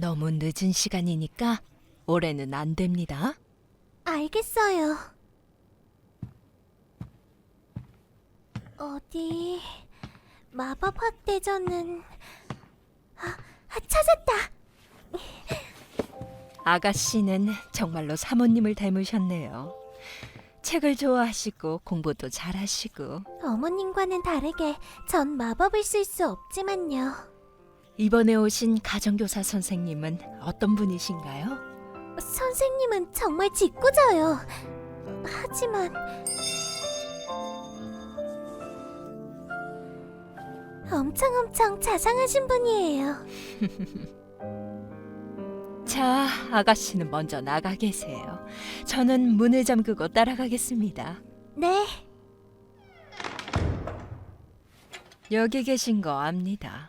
너무 늦은 시간이니까 올해는 안 됩니다. 알겠어요. 어디 마법 학대전은 아, 아, 찾았다. 아가씨는 정말로 사모님을 닮으셨네요. 책을 좋아하시고 공부도 잘하시고 어머님과는 다르게 전 마법을 쓸 수 없지만요. 이번에 오신 가정교사 선생님은 어떤 분이신가요? 선생님은 정말 짓궂어요. 하지만 엄청 엄청 자상하신 분이에요. 자, 아가씨는 먼저 나가 계세요. 저는 문을 잠그고 따라가겠습니다. 네, 여기 계신 거 압니다.